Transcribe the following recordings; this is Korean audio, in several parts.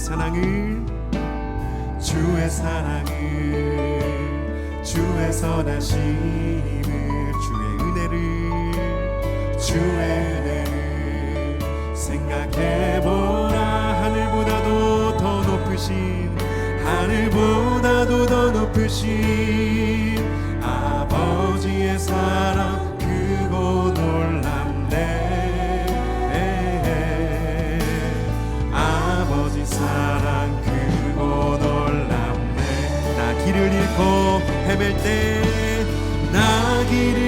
사랑을 주의 사랑을 주의 선하심을 주의 은혜를 주의 은혜를 생각해보라. 하늘보다도 더 높으신 하늘보다도 더 높으신 때나 길을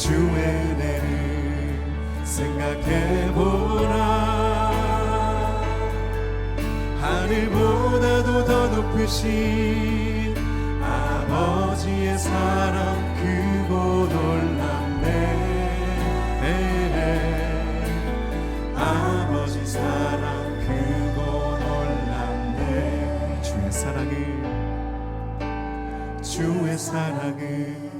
주의 은혜를 생각해보라 하늘보다도 더 높으신 아버지의 사랑 크고 놀랍네. 아버지 사랑 크고 놀랍네. 주의 사랑을 주의 사랑을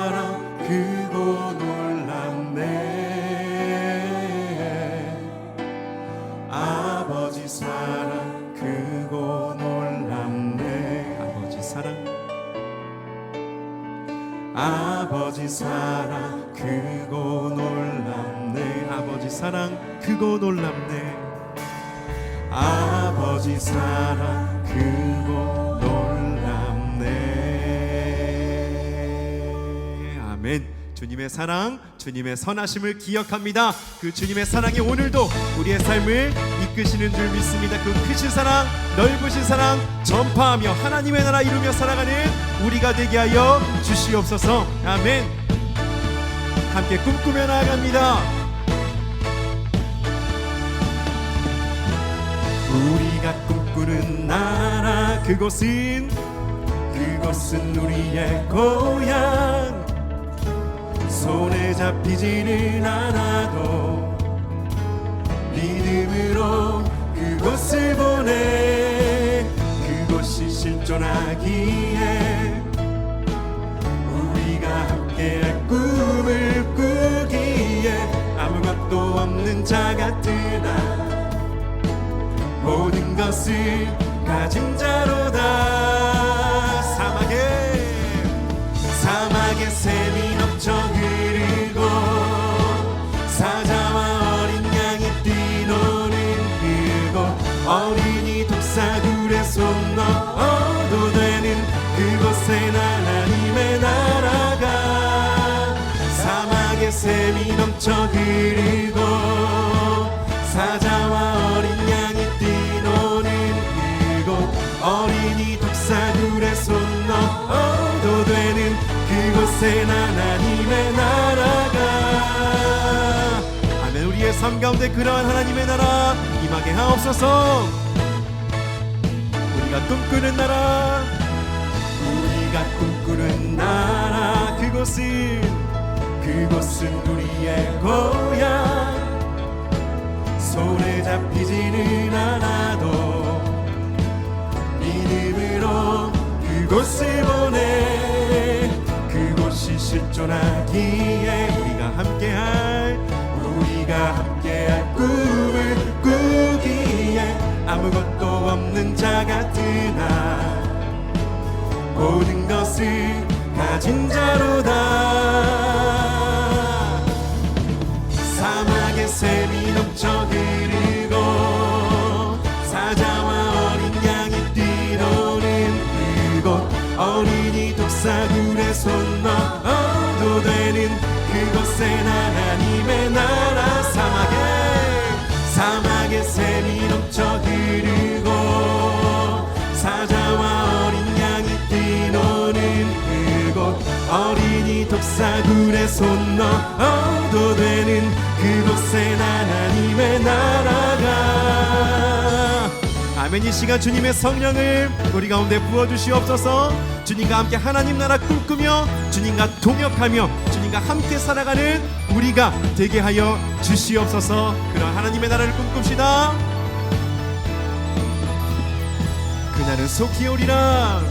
사랑 크고 놀랍네. 아버지 사랑 크고 놀랍네. 아버지 사랑 크고 놀랍네. 아멘. 주님의 사랑 주님의 선하심을 기억합니다. 그 주님의 사랑이 오늘도 우리의 삶을 이끄시는 줄 믿습니다. 그 크신 사랑 넓으신 사랑 전파하며 하나님의 나라 이루며 살아가는 우리가 되게 하여 주시옵소서. 아멘 함께 꿈꾸며 나아갑니다. 우리가 꿈꾸는 나라 그곳은 그곳은 우리의 고향. 손에 잡히지는 않아도 믿음으로 그곳을 보내. 그곳이 실존하기에 없는 자 같으나 모든 것을 가진 자로다 넘쳐 흐르고 사자와 어린 양이 뛰노는 그곳 어린이 독사굴에 손 넣어도 되는 그곳엔 하나님의 나라가. 아멘. 우리의 삶 가운데 그러한 하나님의 나라 임하게 하옵소서. 우리가 꿈꾸는 나라 우리가 꿈꾸는 나라 그곳은 그곳은 우리의 고향. 손에 잡히지는 않아도 믿음으로 그곳을 보내. 실존하기에 우리가 함께할 우리가 함께할 꿈을 꾸기에 아무것도 없는 자 같으나 모든 것을 가진 자로다 사막의 샘이 넘쳐 흐르고 사자와 어린 양이 뛰노는 그곳. 어린이 독사굴에 손 넣어도 되는 그곳엔 하나님의 나라가 아멘 이 시간 주님의 성령을 우리 가운데 부어주시옵소서. 주님과 함께 하나님 나라 꿈꾸며 주님과 동역하며 주님과 함께 살아가는 우리가 되게 하여 주시옵소서. 그런 하나님의 나라를 꿈꿉시다. 그날은 속히 오리라.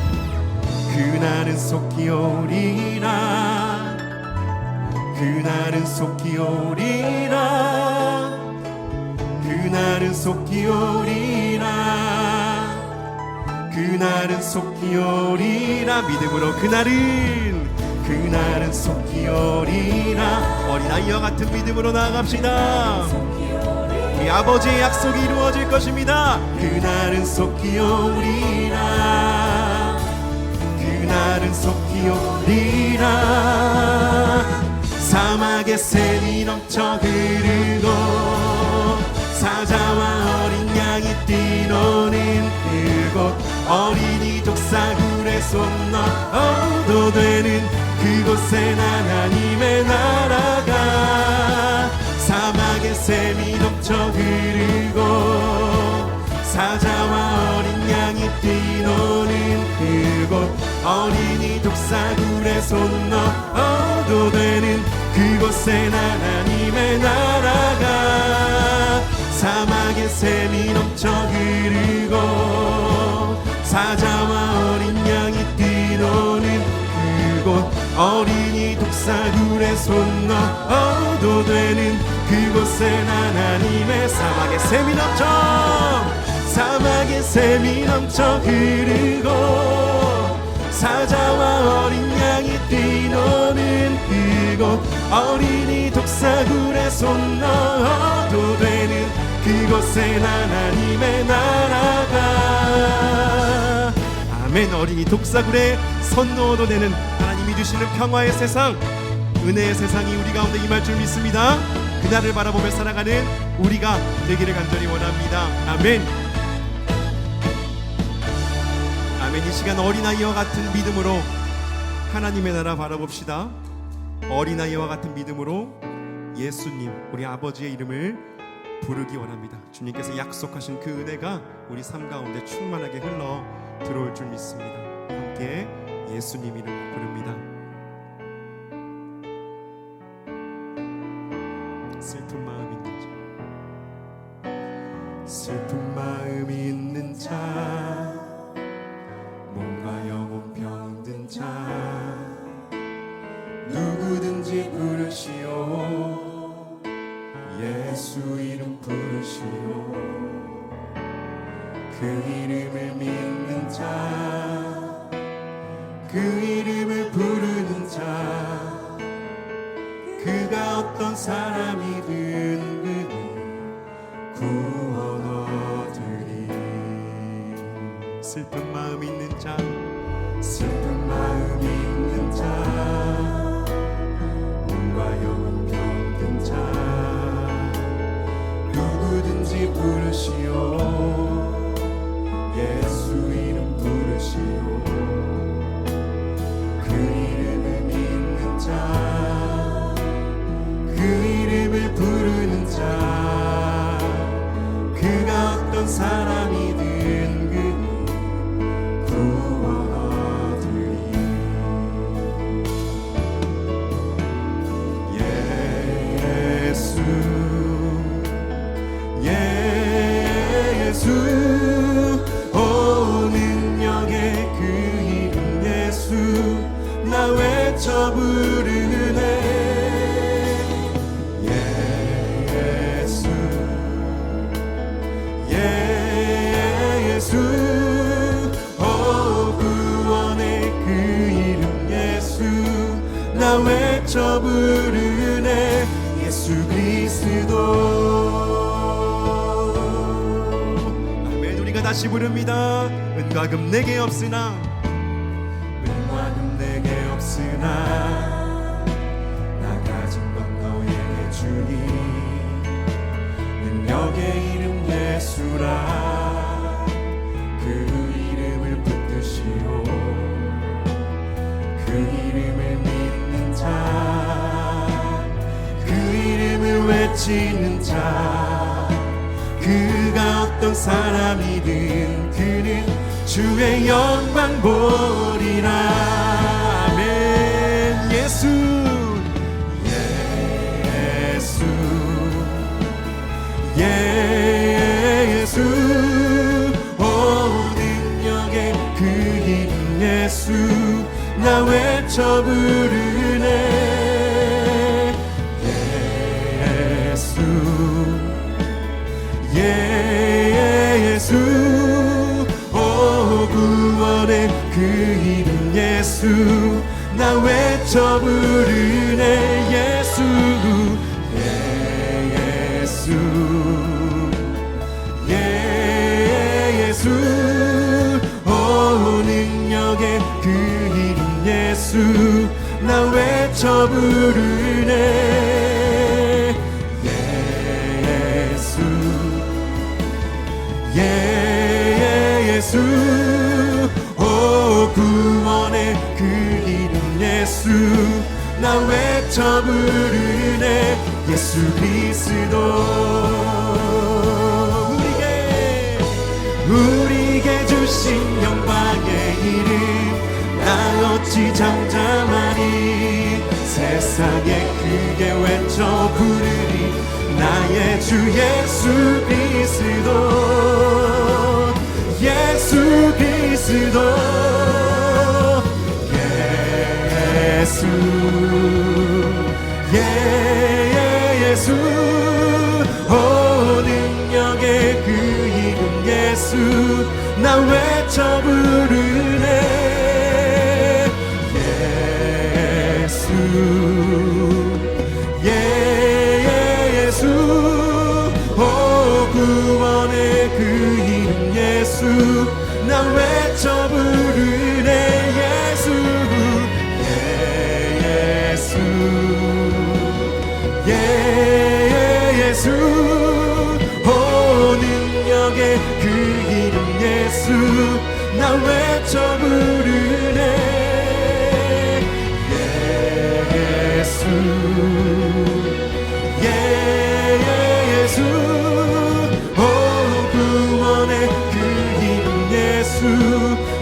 그날은 속히 오리라. 그날은 속히 오리라. 그날은 속히 오리라 그날은 속히 오리라 믿음으로 그날은 그날은 속히 오리라 어린아이와 같은 믿음으로 나아갑시다. 우리 아버지의 약속이 이루어질 것입니다. 그날은 속히 오리라. 그날은 속히 오리라. 사막의 샘이 넘쳐 흐르고 사자와 어린 양이 뛰노는 손 넣어도 되는 그곳엔 하나님의 나라가 사막의 샘이 넘쳐 흐르고 사자와 어린 양이 뛰노는 그곳 어린이 독사굴에 손 넣어도 되는 그곳엔 하나님의 나라가 사굴에 손 넣어도 되는 그곳엔 하나님의 사막의 샘이 넘쳐 사막의 샘이 넘쳐 흐르고 사자와 어린 양이 뛰노는 그곳 어린이 독사굴에 손 넣어도 되는 그곳엔 하나님의 나라가. 아멘. 어린이 독사굴에 손 넣어도 되는 주시는 평화의 세상 은혜의 세상이 우리 가운데 임할 줄 믿습니다. 그날을 바라보며 살아가는 우리가 되기를 간절히 원합니다. 아멘. 아멘. 이 시간 어린아이와 같은 믿음으로 하나님의 나라 바라봅시다. 어린아이와 같은 믿음으로 예수님 우리 아버지의 이름을 부르기 원합니다. 주님께서 약속하신 그 은혜가 우리 삶 가운데 충만하게 흘러 들어올 줄 믿습니다. 함께 예수님 이름 부릅니다 슬픈 마음 있는 자 슬픈 마음 있는 자 슬픈 마음 있는 자. 슬픈 마음 있는 자. 몸과 영혼 병든 자. 누구든지 부르시오 다시 부릅니다. 은과 금 내게 없으나 은과 금 내게 없으나 나 가진 건 너에게 주니 능력의 이름 예수라. 그 붙드시오. 그 믿는 자그 그가 어떤 사람이든 그는 주의 영광 보리라. 아멘. 예수. 예수. 예수. 오 능력의 그 이름 예수. 나 외쳐 부르네. 예수 예수. 오 구원의 그 이름 예수. 나 외쳐 부르네 예수. 예수. 예수. 오 능력의 그 이름 예수. 나 외쳐 부르네 예수 나 외쳐 부르네 예수 그리스도. 우리에게 우리에게 주신 영광의 이름 나 어찌 잠잠하리 세상에 크게 외쳐 부르리 나의 주 예수 그리스도. 예수 그리스도 예수 예수. 오 능력의 그 이름 예수. 나 외쳐 부르네. 예수 예수. 오 구원의 그 이름 예수. 나 외쳐 예수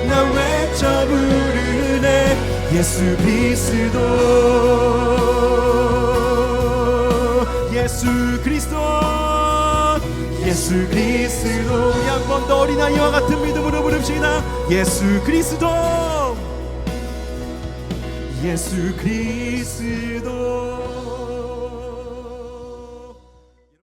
나 외쳐 부르네. 예수 그리스도. 예수 그리스도. 예수 그리스도. 우리 한번 더 어린아이와 같은 믿음으로 부릅시다. 예수 그리스도. 예수 그리스도